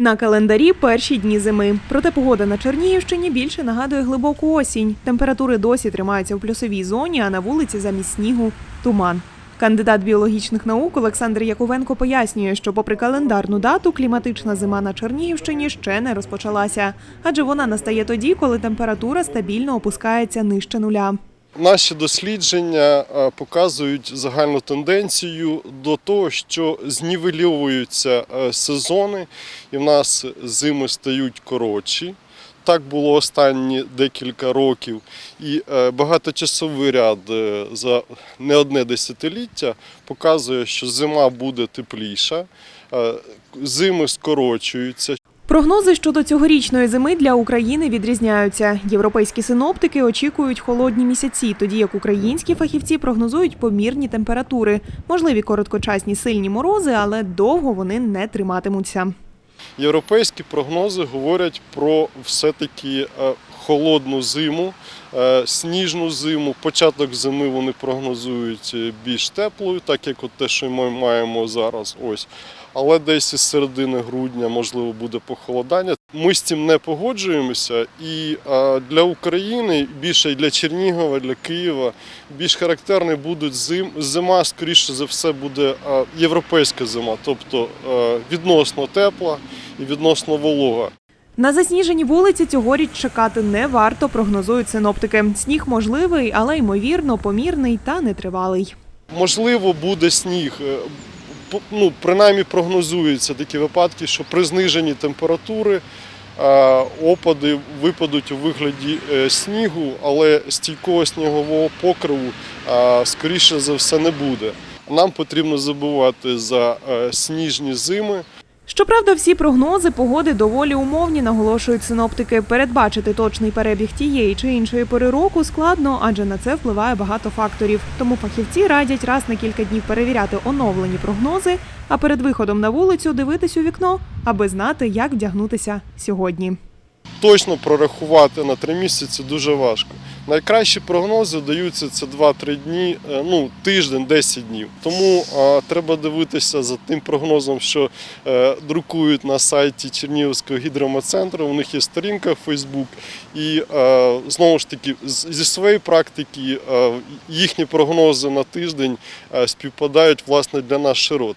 На календарі перші дні зими. Проте погода на Чернігівщині більше нагадує глибоку осінь. Температури досі тримаються в плюсовій зоні, а на вулиці замість снігу туман. Кандидат біологічних наук Олександр Яковенко пояснює, що, попри календарну дату, кліматична зима на Чернігівщині ще не розпочалася, адже вона настає тоді, коли температура стабільно опускається нижче нуля. Наші дослідження е, показують загальну тенденцію до того, що знівельовуються е, сезони, і в нас зими стають коротші. Так було останні декілька років, і е, багаточасовий ряд за не одне десятиліття показує, що зима буде тепліша, зими скорочуються, Прогнози щодо цьогорічної зими для України відрізняються. Європейські синоптики очікують холодні місяці, тоді як українські фахівці прогнозують помірні температури, можливі короткочасні сильні морози, але довго вони не триматимуться. Європейські прогнози говорять про все-таки е, холодну зиму, е, сніжну зиму. Початок зими вони прогнозують е, більш теплою, так як от те, що ми маємо зараз. Ось. Але десь із середини грудня можливо буде похолодання. Ми з цим не погоджуємося, і е, для України більше для Чернігова, для Києва більш характерний будуть зим. Зима, скоріше за все, буде європейська зима, тобто відносно тепла і відносно волога. На засніжені вулиці цьогоріч чекати не варто, прогнозують синоптики. Сніг можливий, але ймовірно помірний та нетривалий. Можливо, буде сніг. е, Ну, принаймні прогнозуються такі випадки, що при зниженні температури е, опади випадуть у вигляді е, снігу, але стійкого снігового покриву скоріше за все не буде. Нам потрібно забувати за сніжні зими. Щоправда, всі прогнози погоди доволі умовні, наголошують синоптики. Передбачити точний перебіг тієї чи іншої пори року складно, адже на це впливає багато факторів. Тому фахівці радять раз на кілька днів перевіряти оновлені прогнози, а перед виходом на вулицю дивитись у вікно, аби знати, як вдягнутися сьогодні. точно прорахувати на три місяці дуже важко. Найкращі прогнози даються це 2-3 дні, е, ну тиждень, 10 днів. Тому е, треба дивитися за тим прогнозом, що е, друкують на сайті Чернігівського гідрометцентру. У них є сторінка в Facebook. І е, знову ж таки, зі своєї практики е, їхні прогнози на тиждень е, співпадають власне для нас широт.